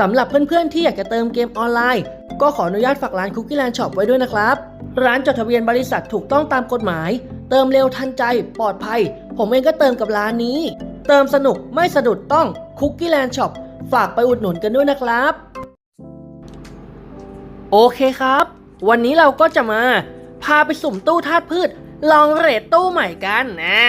สำหรับเพื่อนๆ ที่อยากจะเติมเกมออนไลน์ ก็ขออนุญาตฝากร้านคุกกี้แลนด์ช็อปไว้ด้วยนะครับ ร้านจดทะเบียนบริษัทถูกต้องตามกฎหมาย เติมเร็วทันใจ ปลอดภัย ผมเองก็เติมกับร้านนี้ เติมสนุกไม่สะดุดต้องคุกกี้แลนด์ช็อปฝากไปอุดหนุนกันด้วยนะครับ โอเคครับ วันนี้เราก็จะมา พาไปสุ่มตู้ธาตุพืช ลองเรทตู้ใหม่กันนะ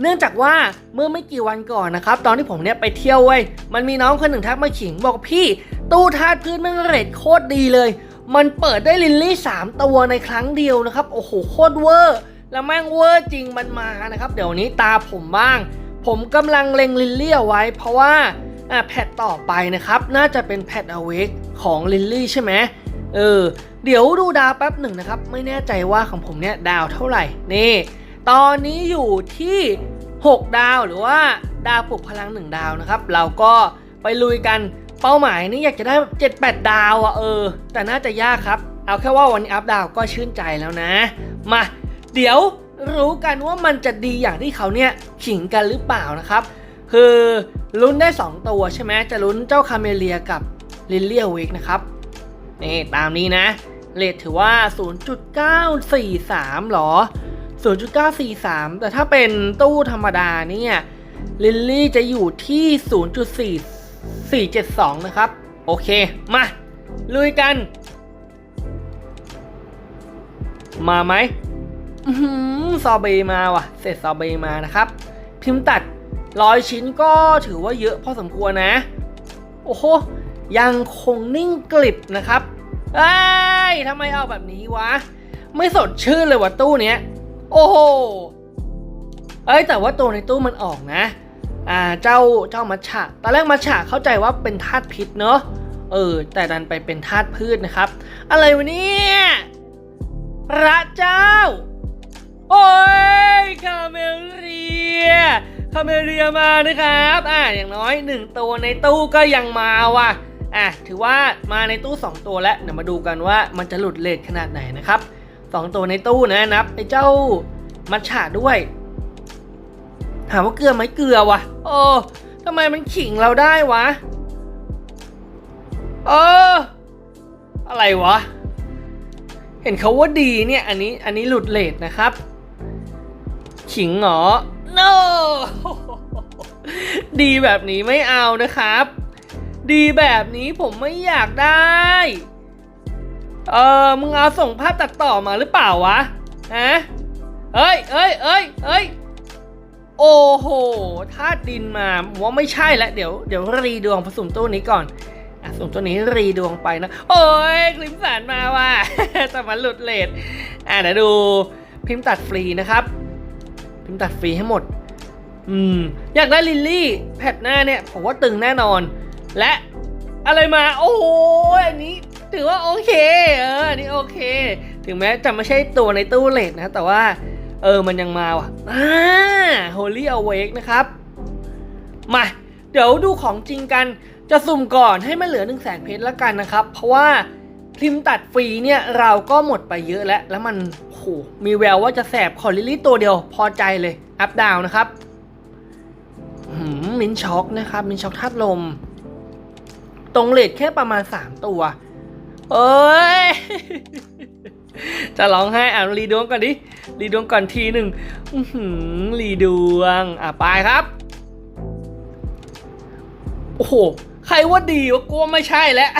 เนื่องจากว่าเมื่อไม่กี่วันก่อนนะครับ ตอนที่ผมเนี่ยไปเที่ยวเว้ยมันมีน้องคนหนึ่งทักมาขิงบอกพี่ตู้ธาตุพืชมันเรทโคตรดีเลย มันเปิดได้ลินลี่ 3 ตัวในครั้งเดียวนะครับ โอ้โหโคตรเวอร์แล้วแม่งเวอร์จริงมันมานะครับ เดี๋ยวนี้ตาผมบ้าง ผมกำลังเล็งลินลี่เอาไว้ เพราะว่าอะแพทต่อไปนะครับ น่าจะเป็นแพทอเวกของลินลี่ใช่ไหมเออเดี๋ยวดูดาวแป๊บหนึ่งนะครับ ไม่แน่ใจว่าของผมเนี่ยดาวเท่าไหร่นี่ ตอนนี้อยู่ที่ 6 ดาวหรือว่าดาวปลุกพลัง 1 ดาวนะครับ เราก็ไปลุยกันเป้าหมายนี่อยากจะได้ 7 8 ดาวอะเออ แต่น่าจะยากครับ เอาแค่ว่าวันนี้อัพดาวก็ชื่นใจแล้วนะ มา เดี๋ยวรู้กันว่ามันจะดีอย่างที่เขาเนี่ยขิงกันหรือเปล่านะครับ คือลุ้นได้ 2 ตัวใช่ไหมจะลุ้นเจ้าคาเมเลียกับลิลเลียวิกนะครับนี่ตามนี้นะเลทถือว่า 0.943หรอ 0.943 แต่ถ้าเป็นตู้ธรรมดาเนี่ยลิลลี่จะอยู่ที่ 0.4472 นะครับ โอเค มา ลุยกัน มาไหมหือซอเบย์มาว่ะ เสร็จซอเบย์มานะครับ พิมพ์ตัดร้อยชิ้นก็ถือว่าเยอะพอสมควรนะ โอ้โห ยังคงนิ่งกลิบนะครับ เอ้ยทำไมเอาแบบนี้วะ ไม่สดชื่นเลยว่ะตู้เนี้ย โอ้โห เอ้ยแต่ว่าตัวในตู้มันออกนะ อ่าเจ้าเจ้ามัชฉะตอนแรกมัชฉะเข้าใจว่าเป็นธาตุพิษเนอะเออ แต่ดันไปเป็นธาตุพืชนะครับ อะไรวะเนี่ยพระเจ้า โอ้ยคาเมเรียคาเมเรียมานะครับ อ่าอย่างน้อยหนึ่งตัวในตู้ก็ยังมาว่ะอะถือว่ามาในตู้ 2 ตัวแล้วเดี๋ยวมาดูกันว่ามันจะหลุดเลทขนาดไหนนะครับ 2 ตัวในตู้นะนับไอ้เจ้ามัชฉะด้วย ถามว่าเกลือไหมเกลือวะโอ้ทำไมมันขิงเราได้วะเออ อะไรวะ เห็นเขาว่าดีเนี่ย อันนี้อันนี้หลุดเลทนะครับ ขิงเหรอ no ดีแบบนี้ไม่เอานะครับ ดีแบบนี้ผมไม่อยากได้ เออมึงเอาส่งภาพตัดต่อมาหรือเปล่าวะฮะเอ้ยเอ้ยเอ้ยเอ้ยโอ้โหธาตุดินมาว่าไม่ใช่แล้วเดี๋ยวเดี๋ยวรีดวงผสมตัวนี้ก่อนอสมตัวนี้รีดวงไปนะ โอ้ยคลิมสันมาว่ะแต่มันหลุดเลทอะเดี๋ยวดูพิมพ์ตัดฟรีนะครับ พิมพ์ตัดฟรีให้หมด อืม อยากได้ลิลลี่แพทหน้าเนี่ย ผมว่าตึงแน่นอน และอะไรมา โอ้โหอันนี้ ถือว่าโอเค เอออันนี้โอเค ถึงแม้จะไม่ใช่ตัวในตู้เลทนะ แต่ว่า เออ มันยังมาว่ะอ่า Holy Awake นะครับ มา เดี๋ยวดูของจริงกัน จะสุ่มก่อนให้มันเหลือ1นึ่งแสนเพชรละกันนะครับ เพราะว่าพิมตัดฟรีเนี่ย เราก็หมดไปเยอะแล้ว แล้วมันโหมีแววว่าจะแสบขอลิลลี่ตัวเดียวพอใจเลย อัพดาวนะครับหืมมินช็อกนะครับ มินช็อกธาตุลม ตรงเลทแค่ประมาณ 3 ตัว เอ้ย จะร้องไห้อะรีดวงก่อนดิ รีดวงก่อนทีหนึ่งรีดวง อะไปครับ โอ้โห ใครว่าดีวะกูว่าไม่ใช่แล้ว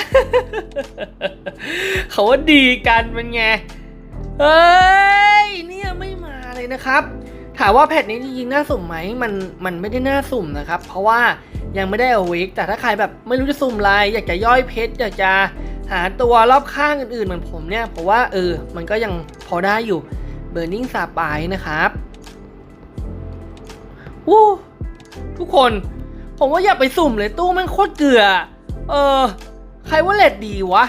เขาว่าดีกันเป็นไงเฮ้ย เนี่ยไม่มาเลยนะครับ ถามว่าแพทนี้จริงๆน่าสุ่มไหม มัน มันไม่ได้น่าสุ่มนะครับ เพราะว่ายังไม่ได้อวิกแต่ถ้าใครแบบไม่รู้จะสุ่มอะไร อยากจะย่อยเพชร อยากจะ หาตัวรอบข้างอื่นๆเหมือนผมเนี่ยเพราะว่าเออ มันก็ยังพอได้อยู่ Burning s a p i นะครับวู้ทุกคน ผมว่าอย่าไปสุ่มเลยตู้ม่งโคตรเกลือ เออ ใครว่าเลดดีวะ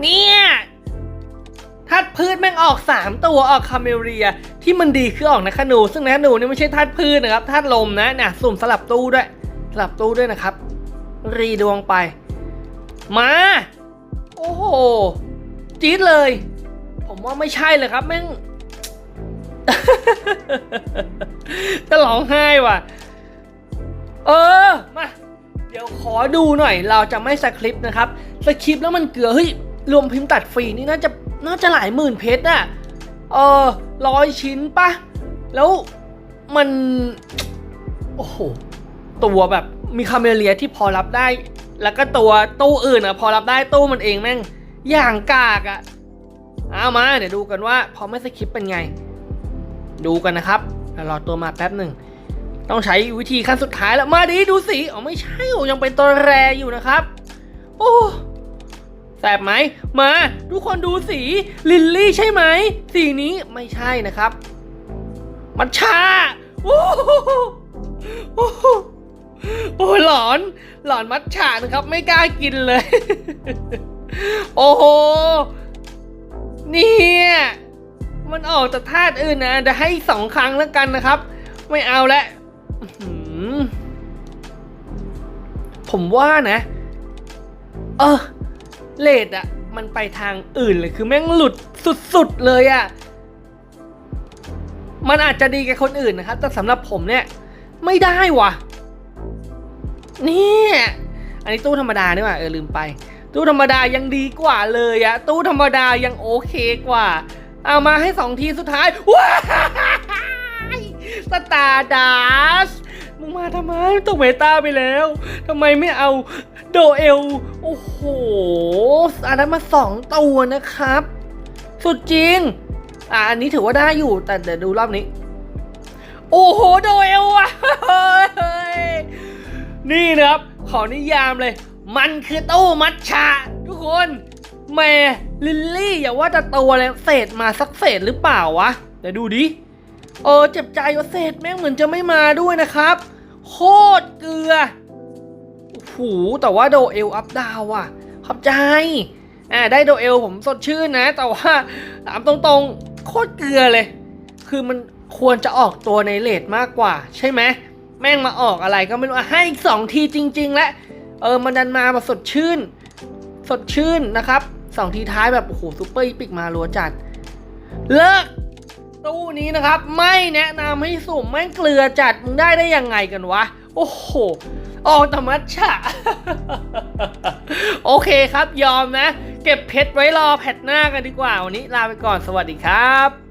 เนี่ยธาตุพืชแม่งออก 3 ตัวออกคาเมเรีย ที่มันดีคือออกนะคนู ซึ่งนะคนูนี่ไม่ใช่ธาตุพืชนะครับธาตุลมนะเนี่ยสุ่มสลับตู้ด้วย สลับตู้ด้วยนะครับ รีดวงไป มา โอ้โห จี๊ดเลย ผมว่าไม่ใช่เลยครับ แม่งจะร้องไห้ว่ะ เออ มา เดี๋ยวขอดูหน่อย เราจะไม่สคริปต์นะครับ สคริปต์แล้วมันเกลือ เฮ้ย รวมพิมพ์ตัดฟรีนี่น่าจะ น่าจะหลายหมื่นเพชรอะเออร้อยชิ้นปะ แล้วมัน โอ้โห ตัวแบบ มีคาเมเลียที่พอรับได้ แล้วก็ตัวตู้อื่นอะพอรับได้ตู้มันเองแม่งอย่างกากอะเอามาเดี๋ยวดูกันว่าพอไม่สคริปเป็นไง ดูกันนะครับรอตัวมาแป๊บหนึ่งต้องใช้วิธีขั้นสุดท้ายแล้วมาดิดูสีอ๋อไม่ใช่โอ้ยังเป็นตัวแรอยู่นะครับ โอ้แสบไหมมาทุกคนดูสีลิลลี่ใช่ไหมสีนี้ไม่ใช่นะครับ มันชาโอ้โห โอ้หลอน หลอนมัดฉานะครับ ไม่กล้ากินเลย โอ้โห เนี่ย มันออกจากธาตุอื่นนะจะให้สองครั้งแล้วกันนะครับ ไม่เอาแล้วผมว่านะ เออเลดอะมันไปทางอื่นเลยคือแม่งหลุดสุดๆเลยอะมันอาจจะดีกับคนอื่นนะครับ แต่สำหรับผมเนี่ย ไม่ได้ว่ะ นี่ อันนี้ตู้ธรรมดานี่หว่าเออลืมไป ตู้ธรรมดายังดีกว่าเลยอะตู้ธรรมดายังโอเคกว่า เอามาให้สองทีสุดท้ายว้ายสตาร์ดัสมึงมาทำไมตกเมตาไปแล้วทำไมไม่เอาโดเอล โอ้โหอันนั้นมาสองตัวนะครับ สุดจริง อะอันนี้ถือว่าได้อยู่แต่เดี๋ยวดูรอบนี้ โอ้โห โดเอลอะ นี่นะครับ ขอนิยามเลย มันคือตู้มัทฉะทุกคนแม่ลิลลี่อย่าว่าจะตัวเลยเศษมาสักเศษหรือเปล่าวะเดี๋ยวดูดิเออเจ็บใจว่าเศษแม่งเหมือนจะไม่มาด้วยนะครับ โคตรเกลือโอ้โหแต่ว่าโดเอลอัพดาวอะขอบใจอ่าได้โดเอลผมสดชื่นนะ แต่ว่าถามตรงๆ โคตรเกลือเลย คือมันควรจะออกตัวในเลทมากกว่า ใช่ไหม แม่งมาออกอะไรก็ไม่รู้ให้อีกสองทีจริง ๆ และเออมันดันมาแบบสดชื่น สดชื่นนะครับสองทีท้ายแบบโอ้โหซูเปอร์อีปิกมารัวจัด เลิกตู้นี้นะครับ ไม่แนะนำให้สุ่มแม่งเกลือจัดมึงได้ได้ยังไงกันวะ โอ้โหออกธรรมชาโอเคครับยอมนะ เก็บเพชรไว้รอแพทหน้ากันดีกว่า วันนี้ลาไปก่อนสวัสดีครับ